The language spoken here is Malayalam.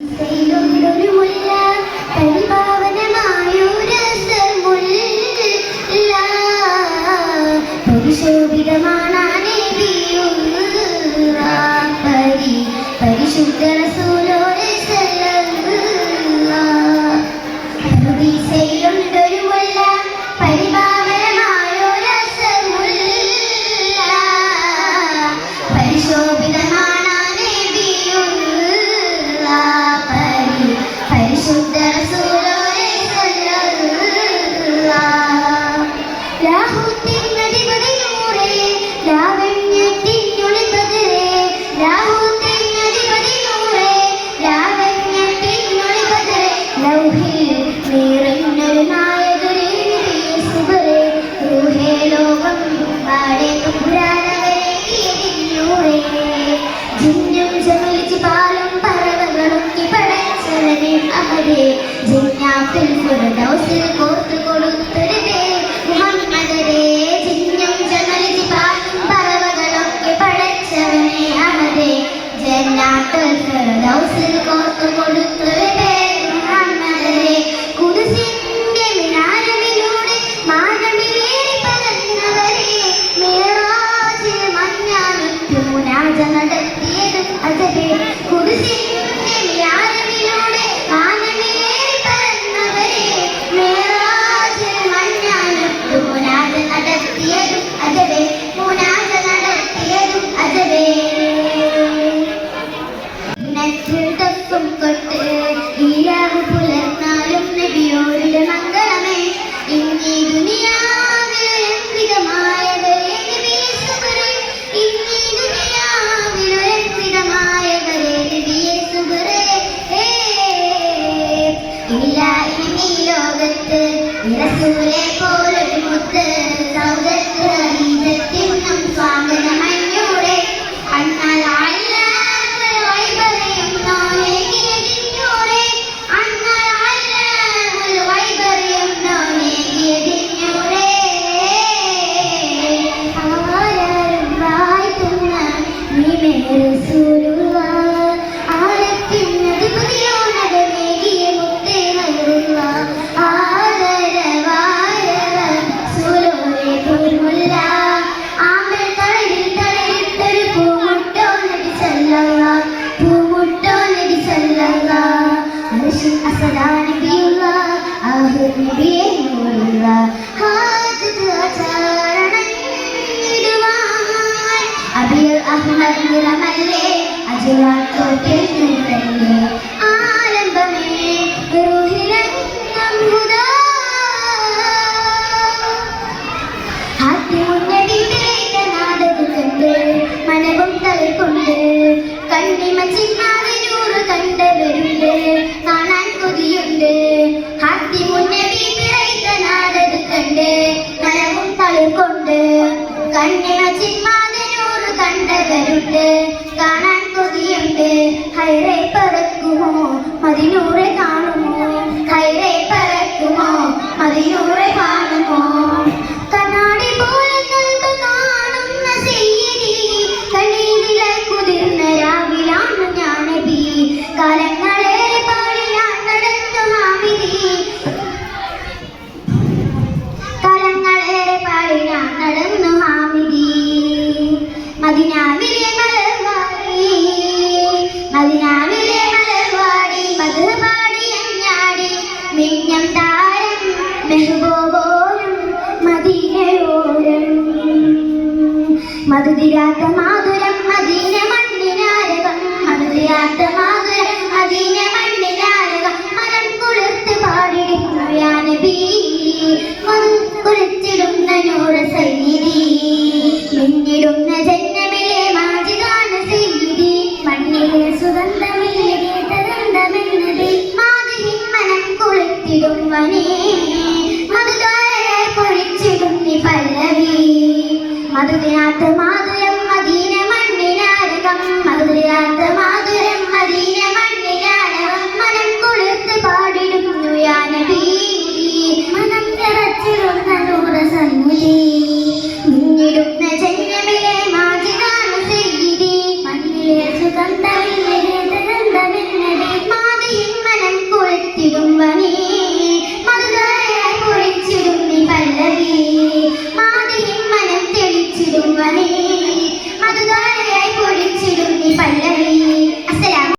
Thank you. Apple for the Dow Silicon. ലോകത്ത് പോലെ ഒരു മുത്ത്. സൗദ അഹമ്മദ് നിറമല്ലേ അജുവാൻ തോട്ടിൽ നിന്നല്ലേ മനവും തലകൊണ്ട് കണ്ണിമ ചിന്ന കൊണ്ട് കണ്ണിന ചിന്മാതനൂറ് കണ്ടകരുണ്ട് കാണാൻ കൊതിയുണ്ട്. ഹൈറേ പറക്കുമോ? മതിനൂറെ കാണുമോ? ഹൈറേ പറക്കുമോ? മതിനൂറെ മധുതിരാത്ത മാധുരം മദീന മണ്ണിനാരകം മധുതിരാത്ത മാധുരം മദീന മണ്ണിനാരകം മനം കുളിർത്ത് പാടിടുന്നു യാനബി മനം കുളിച്ചിടുന്ന നൂറ സന്നിധി. മിന്നിടുന്ന ജന്മമിലെ മാജികാന സന്നിധി മണ്ണിലെ സുഗന്ധമില്ലേ തരന്തമെന്നത് മാതിരി മനം കുളിത്തിടും വനേ. ആത്മാ